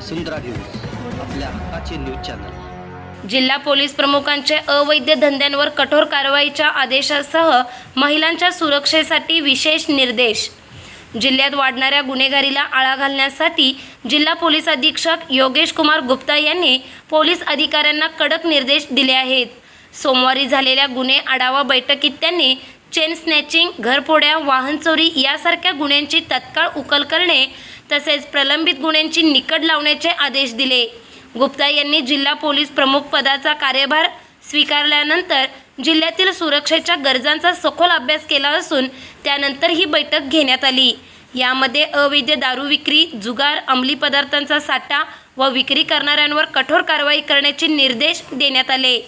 वसुंधरा news आपल्या हक्काचे news channel. जिल्हा पोलीस प्रमुखांचे अवैध धंद्यांवर कठोर कारवाईच्या आदेशासह महिलांच्या सुरक्षेसाठी विशेष निर्देश. जिल्ह्यात वाढणाऱ्या गुन्हेगारीला आळा घालण्यासाठी जिल्हा पोलीस अधीक्षक योगेश कुमार गुप्ता यांनी पोलीस अधिकाऱ्यांना कडक निर्देश दिले आहेत. सोमवारी झालेल्या गुन्हे आढावा बैठकीत त्यांनी चेन स्नॅचिंग घरफोड्या वाहन चोरी यासारख्या गुन्ह्यांची तत्काळ उकल करणे तसेच प्रलंबित गुन्ह्यांची निकड लावण्याचे आदेश दिले. गुप्ता यांनी जिल्हा पोलीस प्रमुख पदाचा कार्यभार स्वीकारल्यानंतर जिल्ह्यातील सुरक्षेच्या गरजांचा सखोल अभ्यास केला असून त्यानंतर ही बैठक घेण्यात आली. यामध्ये अवैध दारू विक्री जुगार अंमली पदार्थांचा साठा व विक्री करणाऱ्यांवर कठोर कारवाई करण्याचे निर्देश देण्यात आले.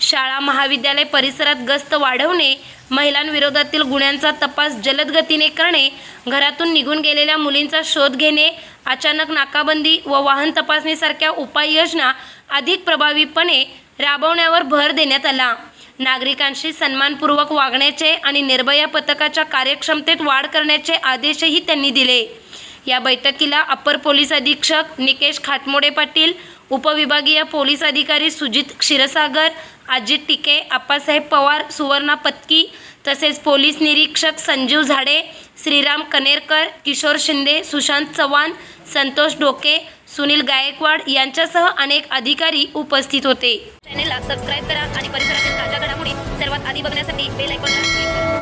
शाळा महाविद्यालय परिसरात गस्त वाढवणे महिलांविरोधातील गुन्ह्यांचा तपास जलद गतीने करणे घरातून निघून गेलेल्या मुलींचा शोध घेणे अचानक नाकाबंदी व वाहन तपासणीसारख्या उपाययोजना अधिक प्रभावीपणे राबवण्यावर भर देण्यात आला. नागरिकांशी सन्मानपूर्वक वागण्याचे आणि निर्भया पथकाच्या कार्यक्षमतेत वाढ करण्याचे आदेशही त्यांनी दिले. या बैठकीला अप्पर पोलीस अधीक्षक निकेश खाटमोडे पाटील उपविभागीय पोलीस अधिकारी सुजित क्षीरसागर अजित टिके आप्पासाहेब पवार सुवर्णा पत्की तसेच पोलीस निरीक्षक संजीव झाडे श्रीराम कनेरकर किशोर शिंदे सुशांत चव्हाण संतोष डोके सुनील गायकवाड यांच्यासह अनेक अधिकारी उपस्थित होते. चॅनेलला सबस्क्राईब करा आणि परिसरातील ताज्या घडामोडी सर्वात आधी बघण्यासाठी बेल आयकॉनला क्लिक करा.